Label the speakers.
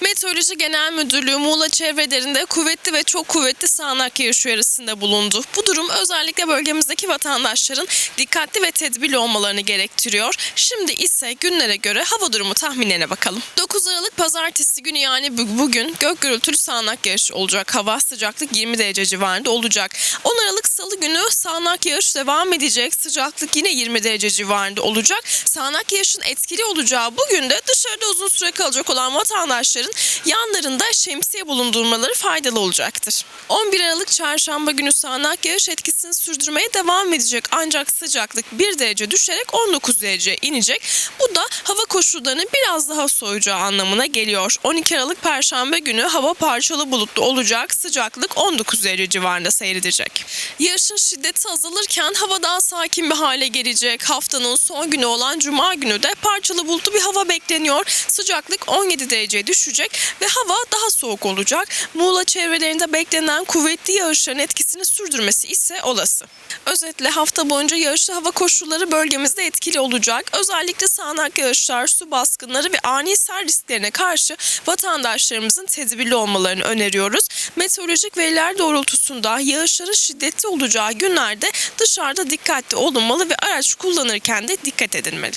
Speaker 1: Meteoroloji Genel Müdürlüğü Muğla çevrelerinde kuvvetli ve çok kuvvetli sağanak yağış uyarısında bulundu. Bu durum özellikle bölgemizdeki vatandaşların dikkatli ve tedbirli olmalarını gerektiriyor. Şimdi ise günlere göre hava durumu tahminlerine bakalım. 9 Aralık Pazartesi günü yani bu- bugün gök gürültülü sağanak yağış olacak. Hava sıcaklık 20 derece civarında olacak. 10 Aralık Salı günü sağanak yağış devam edecek. Sıcaklık yine 20 derece civarında olacak. Sağanak yağışın etkili olacağı bugün de dışarıda uzun süre kalacak olan vatandaşların yanlarında şemsiye bulundurmaları faydalı olacaktır. 11 Aralık Çarşamba günü sağanak yağış etkisini sürdürmeye devam edecek ancak sıcaklık 1 derece düşerek 19 derece inecek. Bu da hava koşullarının biraz daha soğuyacağı anlamına geliyor. 12 Aralık Perşembe günü hava parçalı bulutlu olacak. Sıcaklık 19 derece civarında seyredecek. Yağışın şiddeti azalırken hava daha sakin bir hale gelecek. Haftanın son günü olan Cuma günü de parçalı bulutlu bir hava bekleniyor. Sıcaklık 17 dereceye düşecek ve hava daha soğuk olacak. Muğla çevrelerinde beklenen kuvvetli yağışların etkisini sürdürmesi ise olası. Özetle hafta boyunca yağışlı hava koşulları bölgemizde etkili olacak. Özellikle sağanak yağışlar, su baskınları ve ani sel risklerine karşı vatandaşlarımızın tedbirli olmalarını öneriyoruz. Meteorolojik veriler doğrultusunda yağışların şiddetli olacağı günlerde dışarıda dikkatli olunmalı ve araç kullanırken de dikkat edilmeli.